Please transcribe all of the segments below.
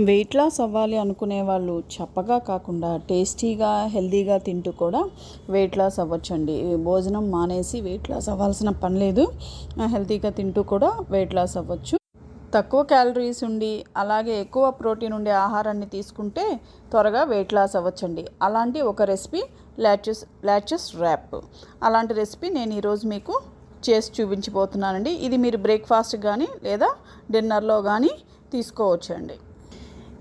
Weight loss అవ్వాలి అనుకునే వాళ్ళు చప్పగా కాకుండా టేస్టీగా హెల్తీగా తింటూ కూడా వెయిట్ లాస్ అవ్వచ్చండి. భోజనం మానేసి వెయిట్ లాస్ అవ్వాల్సిన పని లేదు. హెల్తీగా తింటూ కూడా వెయిట్ లాస్ అవ్వచ్చు. తక్కువ క్యాలరీస్ ఉండి అలాగే ఎక్కువ ప్రోటీన్ ఉండే ఆహారాన్ని తీసుకుంటే త్వరగా వెయిట్ లాస్ అవ్వచ్చండి. అలాంటి ఒక రెసిపీ లాచెస్ లాచెస్ ర్యాప్ అలాంటి రెసిపీ నేను ఈరోజు మీకు చేసి చూపించబోతున్నానండి. ఇది మీరు బ్రేక్ఫాస్ట్ కానీ లేదా డిన్నర్లో కానీ తీసుకోవచ్చండి.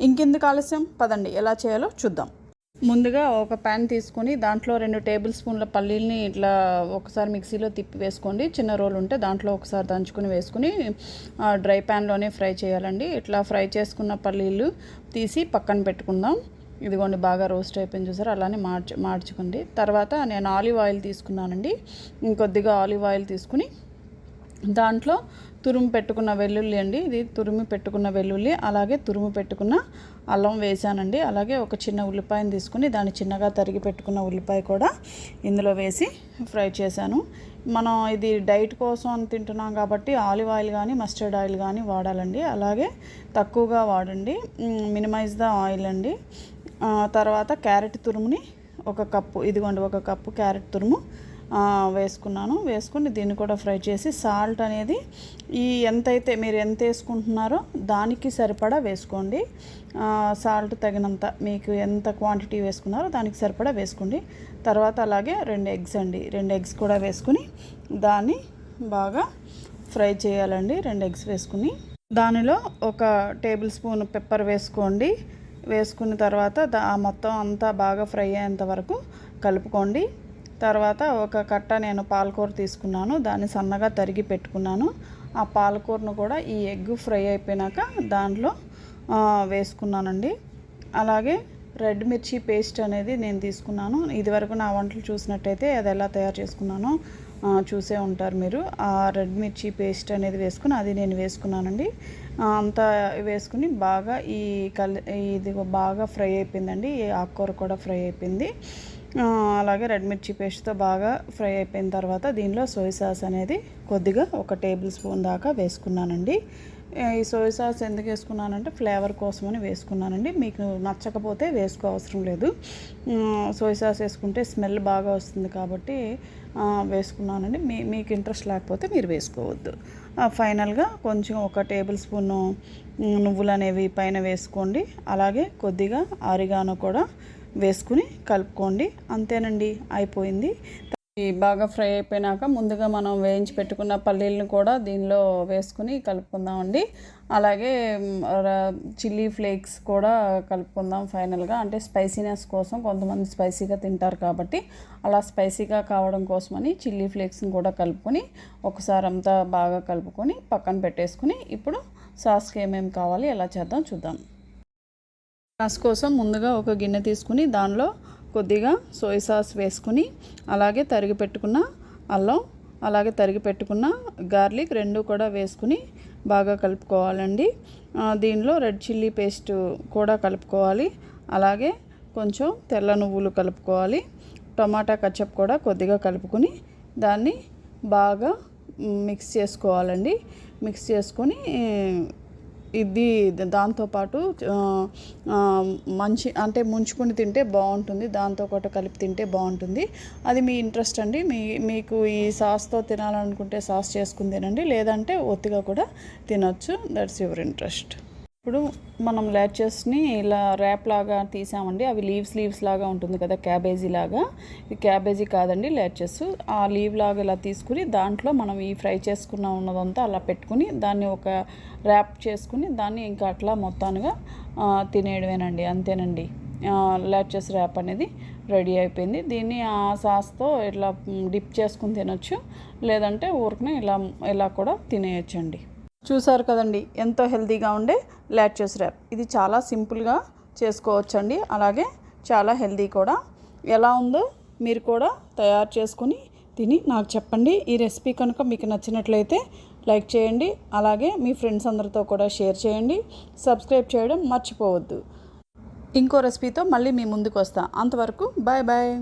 ఇంకెందుకు ఆలస్యం? పదండి ఎలా చేయాలో చూద్దాం. ముందుగా ఒక ప్యాన్ తీసుకొని దాంట్లో రెండు టేబుల్ స్పూన్ల పల్లీల్ని ఇట్లా ఒకసారి మిక్సీలో తిప్పి వేసుకోండి. చిన్న రోల్ ఉంటే దాంట్లో ఒకసారి దంచుకుని వేసుకుని డ్రై ప్యాన్లోనే ఫ్రై చేయాలండి. ఇట్లా ఫ్రై చేసుకున్న పల్లీలు తీసి పక్కన పెట్టుకుందాం. ఇదిగోండి బాగా రోస్ట్ అయిపోయింది చూసారు? అలానే మార్చు మార్చుకోండి తర్వాత నేను ఆలివ్ ఆయిల్ తీసుకున్నానండి. ఇంకొద్దిగా ఆలివ్ ఆయిల్ తీసుకుని దాంట్లో తురుము పెట్టుకున్న వెల్లుల్లి అండి. ఇది తురుము పెట్టుకున్న వెల్లుల్లి అలాగే తురుము పెట్టుకున్న అల్లం వేసానండి అలాగే ఒక చిన్న ఉల్లిపాయను తీసుకుని దాన్ని చిన్నగా తరిగి పెట్టుకున్న ఉల్లిపాయ కూడా ఇందులో వేసి ఫ్రై చేశాను. మనం ఇది డైట్ కోసం అని తింటున్నాం కాబట్టి ఆలివ్ ఆయిల్ కానీ మస్టర్డ్ ఆయిల్ కానీ వాడాలండి. అలాగే తక్కువగా వాడండి. మినిమైజ్ ద ఆయిల్ అండి. తర్వాత క్యారెట్ తురుముని ఒక కప్పు ఇదిగోండి ఒక కప్పు క్యారెట్ తురుము వేసుకున్నాను. వేసుకుని దీన్ని కూడా ఫ్రై చేసి సాల్ట్ అనేది ఈ ఎంతైతే మీరు ఎంత వేసుకుంటున్నారో దానికి సరిపడా వేసుకోండి. సాల్ట్ తగినంత మీకు ఎంత క్వాంటిటీ వేసుకున్నారో దానికి సరిపడా వేసుకోండి. తర్వాత అలాగే రెండు ఎగ్స్ అండి. రెండు ఎగ్స్ కూడా వేసుకుని దాన్ని బాగా ఫ్రై చేయాలండి. రెండు ఎగ్స్ వేసుకుని దానిలో ఒక టేబుల్ స్పూన్ పెప్పర్ వేసుకోండి. వేసుకున్న తర్వాత దా మొత్తం అంతా బాగా ఫ్రై అయ్యేంత వరకు కలుపుకోండి. తర్వాత ఒక కట్ట నేను పాలకూర తీసుకున్నాను. దాన్ని సన్నగా తరిగి పెట్టుకున్నాను. ఆ పాలకూరను కూడా ఈ ఎగ్ ఫ్రై అయిపోయినాక దాంట్లో వేసుకున్నానండి. అలాగే రెడ్ మిర్చి పేస్ట్ అనేది నేను తీసుకున్నాను. ఇదివరకు నా వంటలు చూసినట్టయితే అది ఎలా తయారు చేసుకున్నానో చూసే ఉంటారు మీరు. ఆ రెడ్ మిర్చి పేస్ట్ అనేది వేసుకుని అది నేను వేసుకున్నానండి. అంతా వేసుకుని బాగా ఈ కల్ ఇది బాగా ఫ్రై అయిపోయిందండి. ఈ ఆకుకూర కూడా ఫ్రై అయిపోయింది. అలాగే రెడ్ మిర్చి పేస్ట్తో బాగా ఫ్రై అయిపోయిన తర్వాత దీనిలో సోయ్ సాస్ అనేది కొద్దిగా ఒక టేబుల్ స్పూన్ దాకా వేసుకున్నానండి. ఈ సోయ్ సాస్ ఎందుకు వేసుకున్నానంటే ఫ్లేవర్ కోసమని వేసుకున్నానండి. మీకు నచ్చకపోతే వేసుకో అవసరం లేదు. సోయ్ సాస్ వేసుకుంటే స్మెల్ బాగా వస్తుంది కాబట్టి వేసుకున్నానండి. మీ మీకు ఇంట్రెస్ట్ లేకపోతే మీరు వేసుకోవద్దు. ఫైనల్గా కొంచెం ఒక టేబుల్ స్పూన్ నువ్వులు అనేవి పైన వేసుకోండి. అలాగే కొద్దిగా ఆరిగాను కూడా వేసుకుని కలుపుకోండి. అంతేనండి అయిపోయింది. బాగా ఫ్రై అయిపోయినాక ముందుగా మనం వేయించి పెట్టుకున్న పల్లీలను కూడా దీనిలో వేసుకుని కలుపుకుందామండి. అలాగే చిల్లీ ఫ్లేక్స్ కూడా కలుపుకుందాం ఫైనల్గా. అంటే స్పైసీనెస్ కోసం కొంతమంది స్పైసీగా తింటారు కాబట్టి అలా స్పైసీగా కావడం కోసమని చిల్లీ ఫ్లేక్స్ని కూడా కలుపుకొని ఒకసారి అంతా బాగా కలుపుకొని పక్కన పెట్టేసుకుని ఇప్పుడు సాస్కి ఏమేమి కావాలి ఎలా చేద్దాం చూద్దాం. సాస్ కోసం ముందుగా ఒక గిన్నె తీసుకుని దానిలో కొద్దిగా సోయ్ సాస్ వేసుకుని అలాగే తరిగి పెట్టుకున్న అల్లం అలాగే తరిగి పెట్టుకున్న గార్లిక్ రెండు కూడా వేసుకుని బాగా కలుపుకోవాలండి. దీనిలో రెడ్ చిల్లీ పేస్ట్ కూడా కలుపుకోవాలి. అలాగే కొంచెం తెల్ల నువ్వులు కలుపుకోవాలి. టమాటా కచ్చప్ కూడా కొద్దిగా కలుపుకొని దాన్ని బాగా మిక్స్ చేసుకోవాలండి. మిక్స్ చేసుకొని ఇది దాంతోపాటు మంచి అంటే ముంచుకొని తింటే బాగుంటుంది దాంతో కూడా కలిపి తింటే బాగుంటుంది. అది మీ ఇంట్రెస్ట్ అండి. మీ మీకు ఈ సాస్తో తినాలనుకుంటే సాస్ చేసుకుని తినండి లేదంటే ఒత్తిగా కూడా తినొచ్చు. దట్స్ యువర్ ఇంట్రెస్ట్ ఇప్పుడు మనం లాచెస్ని ఇలా ర్యాప్ లాగా తీసామండి. అవి లీవ్స్ లీవ్స్ లాగా ఉంటుంది కదా క్యాబేజీ లాగా. ఇది క్యాబేజీ కాదండి ల్యాచెస్ ఆ లీవ్ లాగా ఇలా తీసుకుని దాంట్లో మనం ఈ ఫ్రై చేసుకున్న ఉన్నదంతా అలా పెట్టుకుని దాన్ని ఒక ర్యాప్ చేసుకుని దాన్ని ఇంకా అట్లా మొత్తానుగా తినేయడమేనండి. అంతేనండి. లాచెస్ ర్యాప్ అనేది రెడీ అయిపోయింది. దీన్ని ఆ సాస్తో ఇట్లా డిప్ చేసుకుని తినొచ్చు. లేదంటే ఊరికనే ఇలా ఇలా కూడా తినేయచ్చండి. చూసారు కదండి ఎంతో హెల్తీగా ఉండే లాచెస్ ర్యాప్. ఇది చాలా సింపుల్గా చేసుకోవచ్చండి. అలాగే చాలా హెల్తీ కూడా. ఎలా ఉందో మీరు కూడా తయారు చేసుకుని తిని నాకు చెప్పండి. ఈ రెసిపీ కనుక మీకు నచ్చినట్లయితే లైక్ చేయండి. అలాగే మీ ఫ్రెండ్స్ అందరితో కూడా షేర్ చేయండి. సబ్స్క్రైబ్ చేయడం మర్చిపోవద్దు. ఇంకో రెసిపీతో మళ్ళీ మీ ముందుకు వస్తా. అంతవరకు బాయ్ బాయ్.